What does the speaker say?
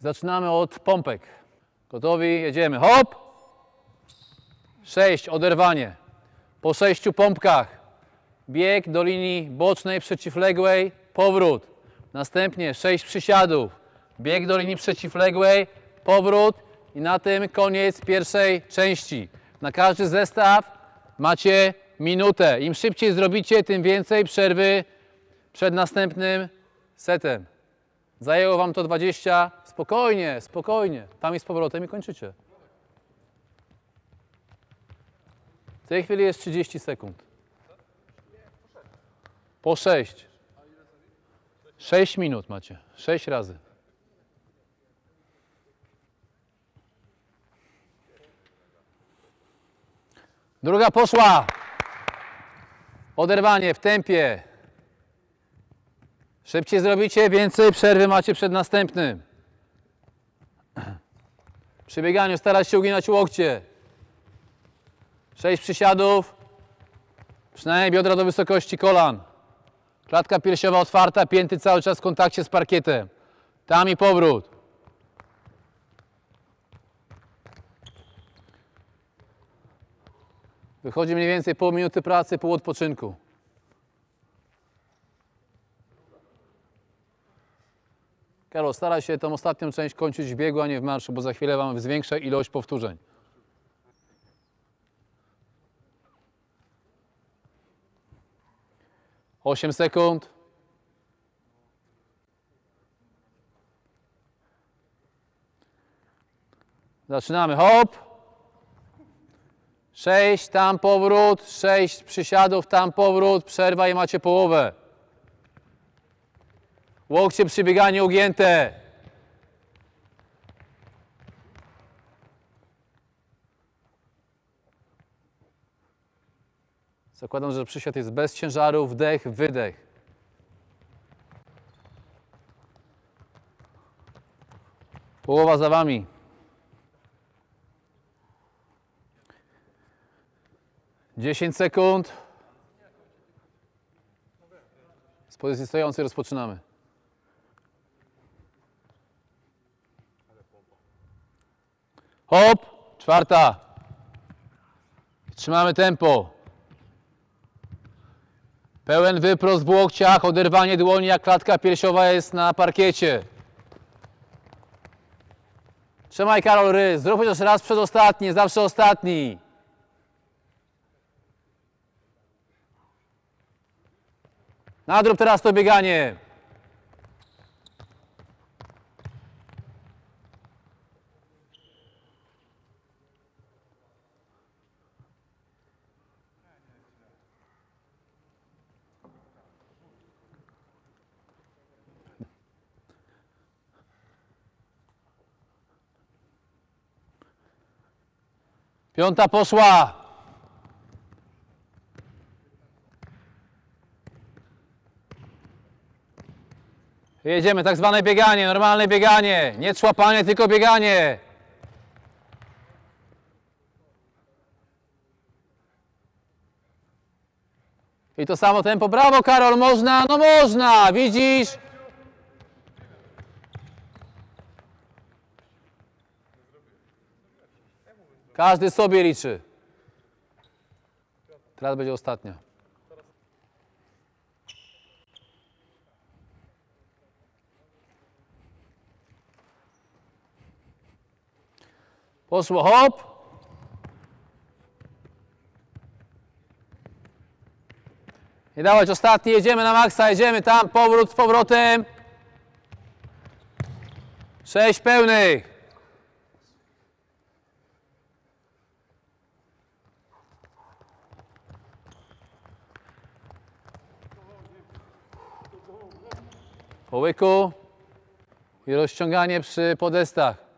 Zaczynamy od pompek. Gotowi? Jedziemy. Hop! Sześć, oderwanie. Po sześciu pompkach bieg do linii bocznej przeciwległej, powrót. Następnie sześć przysiadów, bieg do linii przeciwległej, powrót i na tym koniec pierwszej części. Na każdy zestaw macie minutę. Im szybciej zrobicie, tym więcej przerwy przed następnym setem. Zajęło Wam to 20. Spokojnie, spokojnie. Tam i z powrotem i kończycie. W tej chwili jest 30 sekund. Po 6. 6 minut macie. 6 razy. Druga poszła. Oderwanie w tempie. Szybciej zrobicie, więcej przerwy macie przed następnym. Przy bieganiu starać się uginać łokcie. 6 przysiadów. Przynajmniej biodra do wysokości kolan. Klatka piersiowa otwarta, pięty cały czas w kontakcie z parkietem. Tam i powrót. Wychodzi mniej więcej pół minuty pracy, pół odpoczynku. Karol, staraj się tą ostatnią część kończyć w biegu, a nie w marszu, bo za chwilę Wam zwiększę ilość powtórzeń. Osiem sekund. Zaczynamy. Hop. Sześć, tam powrót. Sześć przysiadów, tam powrót. Przerwa i macie połowę. Łokcie przy bieganiu ugięte. Zakładam, że przysiad jest bez ciężaru, wdech, wydech. Połowa za wami. Dziesięć sekund. Z pozycji stojącej rozpoczynamy. Hop, czwarta. Trzymamy tempo. Pełen wyprost w łokciach, oderwanie dłoni jak klatka piersiowa jest na parkiecie. Trzymaj Karol ry, zrób chociaż raz przedostatni, zawsze ostatni. Nadrób teraz to bieganie. Piąta poszła. Jedziemy, tak zwane bieganie, normalne bieganie. Nie człapanie, tylko bieganie. I to samo tempo. Brawo, Karol, można? No można, widzisz? Każdy sobie liczy. Teraz będzie ostatnia. Poszło hop. Nie dawać ostatni, jedziemy na maksa, jedziemy tam, powrót z powrotem. Sześć pełnych. Po łyku i rozciąganie przy podestach.